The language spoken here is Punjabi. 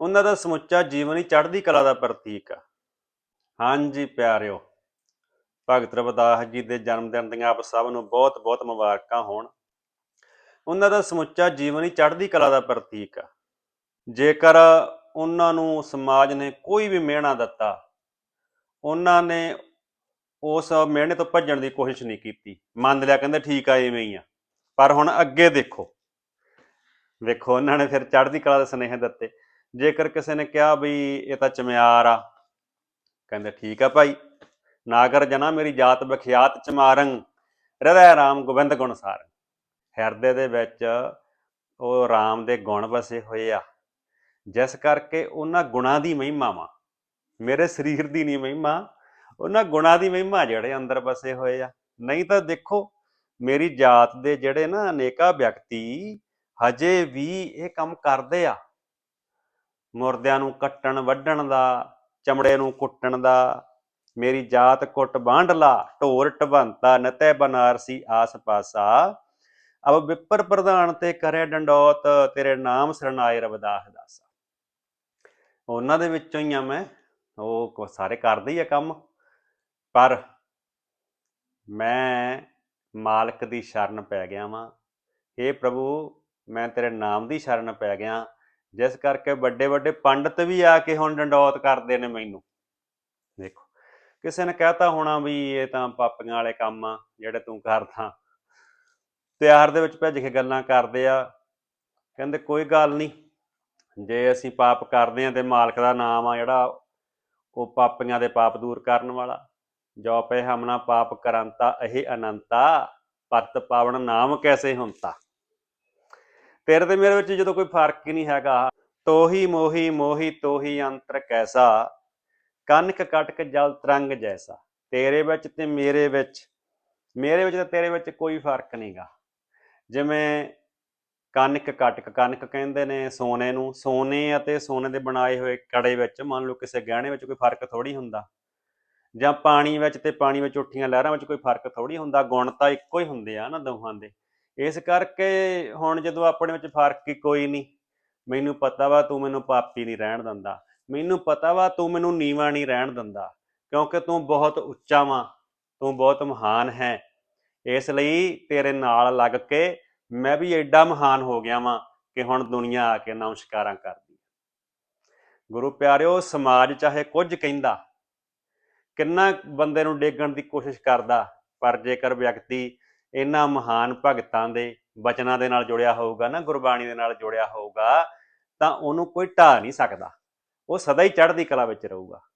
ਉਹਨਾਂ ਦਾ ਸਮੁੱਚਾ ਜੀਵਨ ਹੀ ਚੜ੍ਹਦੀ ਕਲਾ ਦਾ ਪ੍ਰਤੀਕ ਆ। ਹਾਂਜੀ ਪਿਆਰਿਓ, ਭਗਤ ਰਵਿਦਾਸ ਜੀ ਦੇ ਜਨਮ ਦਿਨ ਦੀਆਂ ਆਪ ਸਭ ਨੂੰ ਬਹੁਤ ਬਹੁਤ ਮੁਬਾਰਕਾਂ ਹੋਣ। ਉਹਨਾਂ ਦਾ ਸਮੁੱਚਾ ਜੀਵਨ ਹੀ ਚੜ੍ਹਦੀ ਕਲਾ ਦਾ ਪ੍ਰਤੀਕ ਆ। ਜੇਕਰ ਉਹਨਾਂ ਨੂੰ ਸਮਾਜ ਨੇ ਕੋਈ ਵੀ ਮਿਹਣਾ ਦਿੱਤਾ, ਉਹਨਾਂ ਨੇ ਉਸ ਮਿਹਣੇ ਤੋਂ ਭੱਜਣ ਦੀ ਕੋਸ਼ਿਸ਼ ਨਹੀਂ ਕੀਤੀ। ਮੰਨ ਲਿਆ ਕਹਿੰਦੇ ਠੀਕ ਆ ਐਵੇਂ ਹੀ ਆ। ਪਰ ਹੁਣ ਅੱਗੇ ਦੇਖੋ। ਵੇਖੋ, ਉਹਨਾਂ ਨੇ ਫਿਰ ਚੜ੍ਹਦੀ ਕਲਾ ਦੇ ਸੁਨੇਹੇ ਦਿੱਤੇ। ਜੇਕਰ ਕਿਸੇ ਨੇ ਕਿਹਾ ਵੀ ਇਹ ਤਾਂ ਚਮਿਆਰ ਆ, ਕਹਿੰਦੇ ਠੀਕ ਆ ਭਾਈ। ਨਾਗਰ ਜਨਾ ਮੇਰੀ ਜਾਤ ਬਖਿਆਤ ਚਮਾਰੰ ਹਿਰਦੈ ਰਾਮ ਗੋਬਿੰਦ ਗੁਣ ਸਾਰੰ। ਹਿਰਦੇ ਦੇ ਵਿੱਚ ਉਹ ਰਾਮ ਦੇ ਗੁਣ ਵਸੇ ਹੋਏ ਆ। ਜਿਸ ਕਰਕੇ ਉਹਨਾਂ ਗੁਣਾਂ ਦੀ ਮਹਿਮਾ ਵਾ। ਮੇਰੇ ਸਰੀਰ ਦੀ ਨਹੀਂ ਮਹਿਮਾ, ਉਹਨਾਂ ਗੁਣਾਂ ਦੀ ਮਹਿਮਾ ਜਿਹੜੇ ਅੰਦਰ ਵਸੇ ਹੋਏ ਆ। ਨਹੀਂ ਤਾਂ ਦੇਖੋ, ਮੇਰੀ ਜਾਤ ਦੇ ਜਿਹੜੇ ਨਾ ਅਨੇਕਾ ਵਿਅਕਤੀ ਹਜੇ ਵੀ ਇਹ ਕੰਮ ਕਰਦੇ ਆ। ਮੁਰਦਿਆਂ ਨੂੰ ਕੱਟਣ ਵੱਢਣ ਦਾ, ਚਮੜੇ ਨੂੰ ਕੁੱਟਣ ਦਾ, ਮੇਰੀ ਜਾਤ ਕੁੱਟ ਬਾਂਡਲਾ ਢੋਰ ਟਵੰਤਾ ਨਤੈ ਬਨਾਰਸੀ ਆਸ ਪਾਸਾ। ਅਬ ਵਿਪਰ ਪ੍ਰਧਾਨ ਤੇ ਕਰੇ ਡੰਡੋਤ, ਤੇਰੇ ਨਾਮ ਸਰਨਾਏ ਰਵਦਾਸ ਦਾਸਾ। ਉਹਨਾਂ ਦੇ ਵਿੱਚੋਂ ਹੀ ਆ ਮੈਂ। ਉਹ ਸਾਰੇ ਕਰਦੇ ਹੀ ਆ ਕੰਮ। ਪਰ ਮੈਂ ਮਾਲਕ ਦੀ ਸ਼ਰਨ ਪੈ ਗਿਆ ਵਾਂ। ਏ ਪ੍ਰਭੂ, ਮੈਂ ਤੇਰੇ ਨਾਮ ਦੀ ਸ਼ਰਨ ਪੈ ਗਿਆ। ਜਿਸ ਕਰਕੇ ਵੱਡੇ ਵੱਡੇ ਪੰਡਤ ਵੀ ਆ ਕੇ ਹੁਣ ਡੰਡੌਤ ਕਰਦੇ ਨੇ ਮੈਨੂੰ। ਦੇਖੋ, ਕਿਸੇ ਨੇ ਕਹਿਤਾ ਹੋਣਾ ਵੀ ਇਹ ਤਾਂ ਪਾਪੀਆਂ ਵਾਲੇ ਕੰਮ ਆ, ਜਿਹੜੇ ਤੂੰ ਕਰਦਾ। ਪਿਆਰ ਦੇ ਵਿੱਚ ਭੱਜ ਕੇ ਗੱਲਾਂ ਕਰਦੇ ਆ। ਕਹਿੰਦੇ, ਕੋਈ ਗੱਲ ਨਹੀਂ, ਜੇ ਅਸੀਂ ਪਾਪ ਕਰਦੇ ਆ ਤੇ ਮਾਲਕ ਦਾ ਨਾਮ ਆ ਜਿਹੜਾ, ਉਹ ਪਾਪੀਆਂ ਦੇ ਪਾਪ ਦੂਰ ਕਰਨ ਵਾਲਾ। ਜੋ ਪੈ ਹਮਨਾ ਪਾਪ ਕਰੰਤਾ, ਇਹ ਅਨੰਤਾ। ਪਤ ਪਾਵਨ ਨਾਮ ਕੈਸੇ ਹੁੰਤਾ? ਤੇਰੇ ਤੇ ਮੇਰੇ ਵਿੱਚ ਜਦੋਂ ਕੋਈ ਫ਼ਰਕ ਹੀ ਨਹੀਂ ਹੈਗਾ, ਤੋਹੀ ਮੋਹੀ ਮੋਹੀ ਤੋਹੀ ਅੰਤਰ ਕੈਸਾ ਕਨਕ ਕਟਕ ਜਲ ਤਰੰਗ ਜੈਸਾ। ਤੇਰੇ ਵਿੱਚ ਤੇ ਮੇਰੇ ਵਿੱਚ ਮੇਰੇ ਵਿੱਚ ਤੇ ਤੇਰੇ ਵਿੱਚ ਕੋਈ ਫ਼ਰਕ ਨਹੀਂਗਾ। ਜਿਵੇਂ ਕਨਕ ਕਟਕ ਕਨਕ ਕਹਿੰਦੇ ਨੇ ਸੋਨੇ ਨੂੰ, ਸੋਨੇ ਅਤੇ ਸੋਨੇ ਦੇ ਬਣਾਏ ਹੋਏ ਕੜੇ ਵਿੱਚ ਮੰਨ ਲਓ ਕਿਸੇ ਗਹਿਣੇ ਵਿੱਚ ਕੋਈ ਫ਼ਰਕ ਥੋੜੀ ਹੁੰਦਾ। ਜਾਂ ਪਾਣੀ ਵਿੱਚ ਤੇ ਪਾਣੀ ਵਿੱਚ ਉੱਠੀਆਂ ਲਹਿਰਾਂ ਵਿੱਚ ਕੋਈ ਫ਼ਰਕ ਥੋੜੀ ਹੁੰਦਾ, ਗੁਣ ਤਾਂ ਇੱਕੋ ਹੀ ਹੁੰਦੇ ਆ ਨਾ ਦੋਹਾਂ ਦੇ। ਇਸ ਕਰਕੇ ਹੁਣ ਜਦੋਂ ਆਪਣੇ ਵਿੱਚ ਫ਼ਰਕ ਹੀ ਕੋਈ ਨਹੀਂ, ਮੈਨੂੰ ਪਤਾ ਵਾ ਤੂੰ ਮੈਨੂੰ ਪਾਪੀ ਨਹੀਂ ਰਹਿਣ ਦਿੰਦਾ, ਮੈਨੂੰ ਪਤਾ ਵਾ ਤੂੰ ਮੈਨੂੰ ਨੀਵਾ ਨਹੀਂ ਰਹਿਣ ਦਿੰਦਾ, ਕਿਉਂਕਿ ਤੂੰ ਬਹੁਤ ਉੱਚਾ ਵਾਂ, ਤੂੰ ਬਹੁਤ ਮਹਾਨ ਹੈ, ਇਸ ਲਈ ਤੇਰੇ ਨਾਲ ਲੱਗ ਕੇ ਮੈਂ ਵੀ ਐਡਾ ਮਹਾਨ ਹੋ ਗਿਆ ਵਾਂ ਕਿ ਹੁਣ ਦੁਨੀਆ ਆ ਕੇ ਨਮਸਕਾਰਾਂ ਕਰਦੀ ਹੈ। ਗੁਰੂ ਪਿਆਰਿਓ, ਸਮਾਜ ਚਾਹੇ ਕੁਝ ਕਹਿੰਦਾ, ਕਿੰਨਾ ਬੰਦੇ ਨੂੰ ਡੇਗਣ ਦੀ ਕੋਸ਼ਿਸ਼ ਕਰਦਾ, ਪਰ ਜੇਕਰ ਵਿਅਕਤੀ ਇਹਨਾਂ ਮਹਾਨ ਭਗਤਾਂ ਦੇ ਬਚਨਾਂ ਦੇ ਨਾਲ ਜੁੜਿਆ ਹੋਊਗਾ ਨਾ, ਗੁਰਬਾਣੀ ਦੇ ਨਾਲ ਜੁੜਿਆ ਹੋਊਗਾ, ਤਾਂ ਉਹਨੂੰ ਕੋਈ ਢਾ ਨਹੀਂ ਸਕਦਾ। ਉਹ ਸਦਾ ਹੀ ਚੜ੍ਹਦੀ ਕਲਾ ਵਿੱਚ ਰਹੂਗਾ।